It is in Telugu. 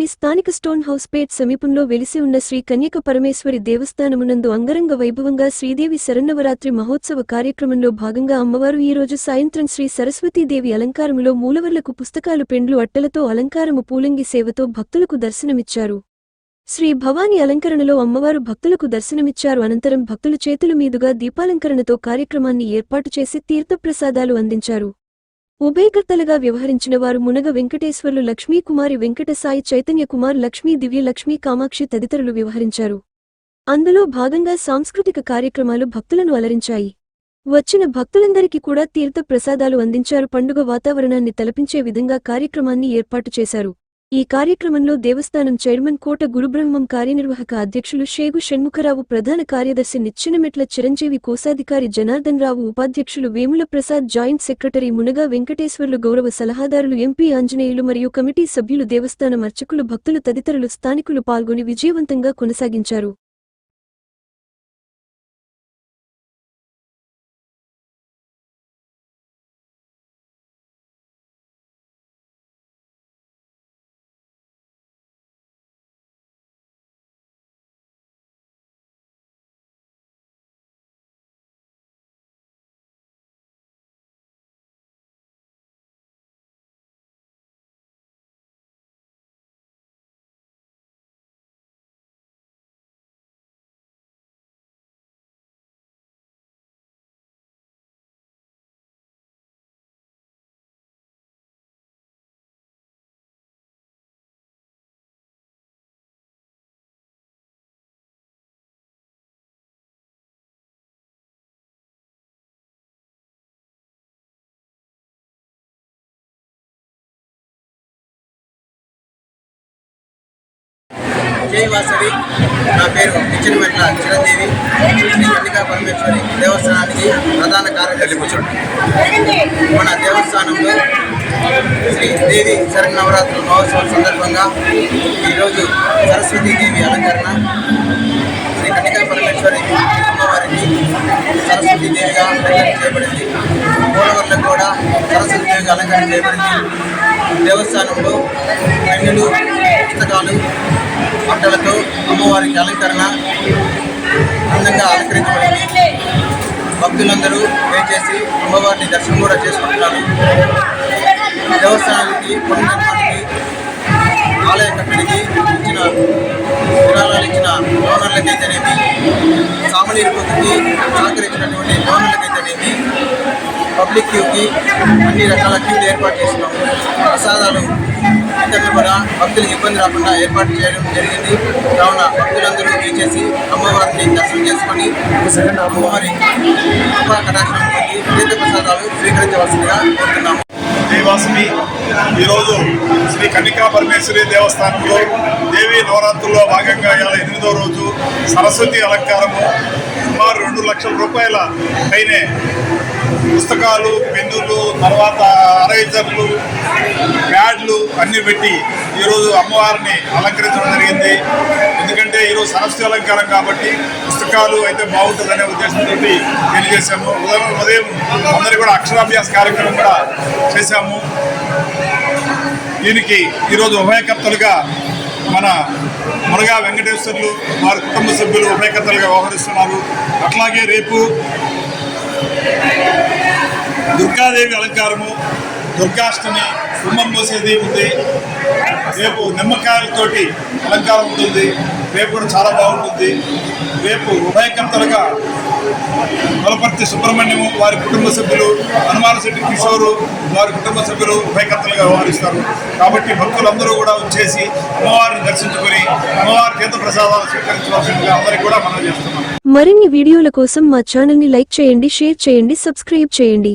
పట్టణంలోని స్థానిక స్టోన్ హౌస్ పేట్ సమీపంలో వెలిసి ఉన్న శ్రీ కన్యక పరమేశ్వరి దేవస్థానమునందు అంగరంగ వైభవంగా శ్రీదేవి శరన్నవరాత్రి మహోత్సవ కార్యక్రమంలో భాగంగా అమ్మవారు ఈ రోజు సాయంత్రం శ్రీ సరస్వతీదేవి అలంకారములో మూలవర్లకు పుస్తకాలు పెండ్లు అట్టలతో అలంకారము పూలంగి సేవతో భక్తులకు దర్శనమిచ్చారు. శ్రీ భవాని అలంకరణలో అమ్మవారు భక్తులకు దర్శనమిచ్చారు. అనంతరం భక్తుల చేతుల మీదుగా దీపాలంకరణతో కార్యక్రమాన్ని ఏర్పాటు చేసి తీర్థప్రసాదాలు అందించారు. ఉభయకర్తలుగా వ్యవహరించిన వారు మునగ వెంకటేశ్వర్లు లక్ష్మీకుమారి వెంకటసాయి చైతన్య కుమార్ లక్ష్మీ దివ్యలక్ష్మీ కామాక్షి తదితరులు వ్యవహరించారు. అందులో భాగంగా సాంస్కృతిక కార్యక్రమాలు భక్తులను అలరించాయి. వచ్చిన భక్తులందరికీ కూడా తీర్థ ప్రసాదాలు అందించారు. పండుగ వాతావరణాన్ని తలపించే విధంగా కార్యక్రమాన్ని ఏర్పాటు చేశారు. ఈ కార్యక్రమంలో దేవస్థానం చైర్మన్ కోట గురుబ్రహ్మం కార్యనిర్వాహక అధ్యక్షులు షేగు షణ్ముఖరావు ప్రధాన కార్యదర్శి నిచ్చెనమెట్ల చిరంజీవి కోశాధికారి జనార్దన్ రావు ఉపాధ్యక్షులు వేముల ప్రసాద్ జాయింట్ సెక్రటరీ మునగా వెంకటేశ్వర్లు గౌరవ సలహాదారులు ఎంపీ ఆంజనేయులు మరియు కమిటీ సభ్యులు దేవస్థానం అర్చకులు భక్తులు తదితరులు స్థానికులు పాల్గొని విజయవంతంగా కొనసాగించారు. జై వాసవి నా పేరు నిచ్చినమెట్ల చిరంజీవి. శ్రీ కన్నికా పరమేశ్వరి దేవస్థానానికి ప్రధాన కార్యదర్శి మన దేవస్థానంలో శ్రీ దేవి శరణ్ నవరాత్రుల మహోత్సవం సందర్భంగా ఈరోజు సరస్వతీదేవి అలంకరణ శ్రీ కన్నికా పరమేశ్వరి అమ్మవారికి సరస్వతీదేవిగా అలంకరణ చేయబడింది. పూలవర్లకు కూడా సరస్వతి అలంకరణ చేయబడింది. దేవస్థానంలో పెన్నులు పుస్తకాలు బట్టలతో అమ్మవారికి అలంకరణ అందంగా అలంకరించబడింది. భక్తులందరూ వేచేసి అమ్మవారిని దర్శనం కూడా చేసుకుంటున్నారు. దేవస్థానానికి పునర్నిర్మాణానికి ఆలయ కట్టడికి ఇచ్చిన విరాళాలు ఇచ్చిన డోనర్లకైతేనేమి సామాన్యుల పొద్దుకి సహకరించినటువంటి డోనర్లకైతేనేమి పబ్లిక్ క్యూకి అన్ని రకాల క్యూలు ఏర్పాటు చేసినాం ప్రసాదాలు భక్తులు కూడా భక్తులకు ఇబ్బంది రాకుండా ఏర్పాటు చేయడం జరిగింది. కావున భక్తులందరూ దయచేసి అమ్మవారిని దర్శనం చేసుకొని అమ్మవారి కృపా కటాక్షం పొంది తీర్థ ప్రసాదాలు స్వీకరించవలసిందిగా కోరుతున్నాము. దేవాసమి ఈరోజు శ్రీ కన్నికా పరమేశ్వరి దేవస్థానంలో దేవి నవరాత్రుల్లో భాగంగా ఇవాళ ఎనిమిదో రోజు సరస్వతి అలంకారము సుమారు లక్షల రూపాయల పైనే పుస్తకాలు పెన్నులు తర్వాత అరైజర్లు ప్యాడ్లు అన్నీ పెట్టి ఈరోజు అమ్మవారిని అలంకరించడం జరిగింది. ఎందుకంటే ఈరోజు సరస్వతి అలంకారం కాబట్టి పుస్తకాలు అయితే బాగుంటుందనే ఉద్దేశంతో తెలియజేశాము ఉదయం ఉదయం అందరికీ కూడా అక్షరాభ్యాస కార్యక్రమం కూడా చేశాము. దీనికి ఈరోజు ఉభయకర్తలుగా మన మురగా వెంకటేశ్వర్లు వారి కుటుంబ సభ్యులు ఉభయకర్తలుగా వ్యవహరిస్తున్నారు. అట్లాగే రేపు దుర్గాదేవి అలంకారము దుర్గాష్టమి కుంభం పోసేది ఉంది రేపు నిమ్మకాయలతోటి అలంకారం ఉంటుంది. రేపు కూడా చాలా బాగుంటుంది. రేపు ఉభయకర్తలుగా కొలపర్తి సుబ్రహ్మణ్యము వారి కుటుంబ సభ్యులు హనుమాన శెట్టి కిషోరు వారి కుటుంబ సభ్యులు ఉభయకర్తలుగా వ్యవహరిస్తారు. కాబట్టి భక్తులందరూ కూడా వచ్చేసి అమ్మవారిని దర్శించుకుని అమ్మవారి తీర్థ ప్రసాదాలు స్వీకరించవలసిందిగా అందరికీ కూడా మనం చేస్తున్నాం. మరిన్ని వీడియోల కోసం మా ఛానల్ని లైక్ చేయండి షేర్ చేయండి సబ్స్క్రైబ్ చేయండి.